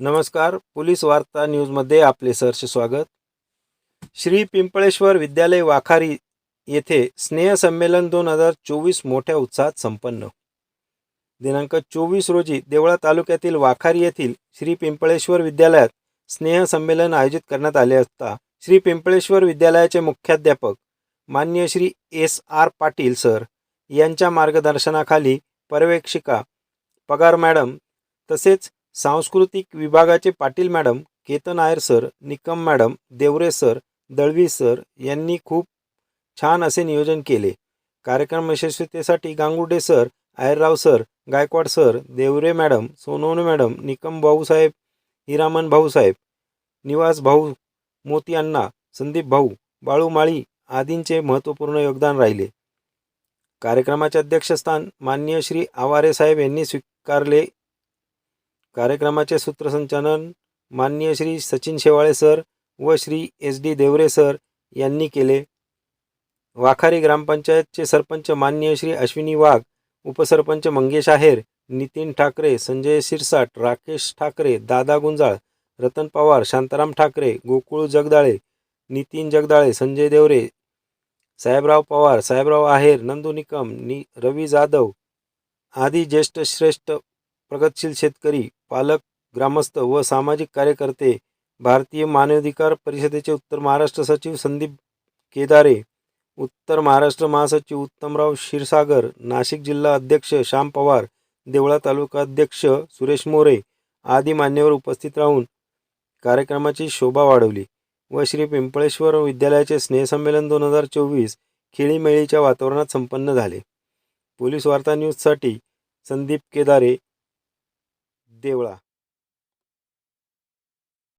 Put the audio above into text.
नमस्कार. पोलीस वार्ता न्यूजमध्ये आपले सहर्ष स्वागत. श्री पिंपळेश्वर विद्यालय वाखारी येथे स्नेहसंमेलन दोन हजार चोवीस मोठ्या उत्साहात संपन्न. दिनांक चोवीस रोजी देवळा तालुक्यातील वाखारी येथील श्री पिंपळेश्वर विद्यालयात स्नेहसंमेलन आयोजित करण्यात आले असता श्री पिंपळेश्वर विद्यालयाचे मुख्याध्यापक मान्य Shri S R Patil sir यांच्या मार्गदर्शनाखाली पर्यवेक्षिका पगार मॅडम तसेच सांस्कृतिक विभागाचे Patil madam Ketan Ayer sir Nikam madam Deore sir Dalvi sir यांनी खूप छान असे नियोजन केले. कार्यक्रम यशस्वीतेसाठी Gangurde sir Ayarrao sir Gaikwad sir Deore madam Sonawane madam Nikam Bhausaheb Hiraman Bhausaheb Niwas Bhau Moti अण्णा संदीप भाऊ बाळू माळी आदींचे महत्त्वपूर्ण योगदान राहिले. कार्यक्रमाचे अध्यक्षस्थान माननीय श्री आवारे साहेब यांनी स्वीकारले. कार्यक्रमाचे सूत्रसंचालन माननीय श्री सचिन शेवाळे सर व Shri S D Deore sir यांनी केले. वाखारी ग्रामपंचायतचे सरपंच माननीय श्री अश्विनी वाघ उपसरपंच मंगेश आहेर नितीन ठाकरे संजय शिरसाट राकेश ठाकरे दादा गुंजाळ रतन पवार शांताराम ठाकरे गोकुळ जगदाळे नितीन जगदाळे संजय देवरे साहेबराव पवार साहेबराव आहेर नंदू निकम नि रवी जाधव आदी ज्येष्ठ श्रेष्ठ प्रगतशील शेतकरी पालक ग्रामस्थ व सामाजिक कार्यकर्ते भारतीय मानवाधिकार परिषदेचे उत्तर महाराष्ट्र सचिव संदीप केदारे उत्तर महाराष्ट्र महासचिव उत्तमराव क्षीरसागर नाशिक जिल्हा अध्यक्ष श्याम पवार देवळा तालुका अध्यक्ष सुरेश मोरे आदी मान्यवर उपस्थित राहून कार्यक्रमाची शोभा वाढवली व श्री पिंपळेश्वर विद्यालयाचे स्नेहसंमेलन दोन हजार चोवीस खेळीमेळीच्या वातावरणात संपन्न झाले. पोलीस वार्ता न्यूजसाठी संदीप केदारे देवळा.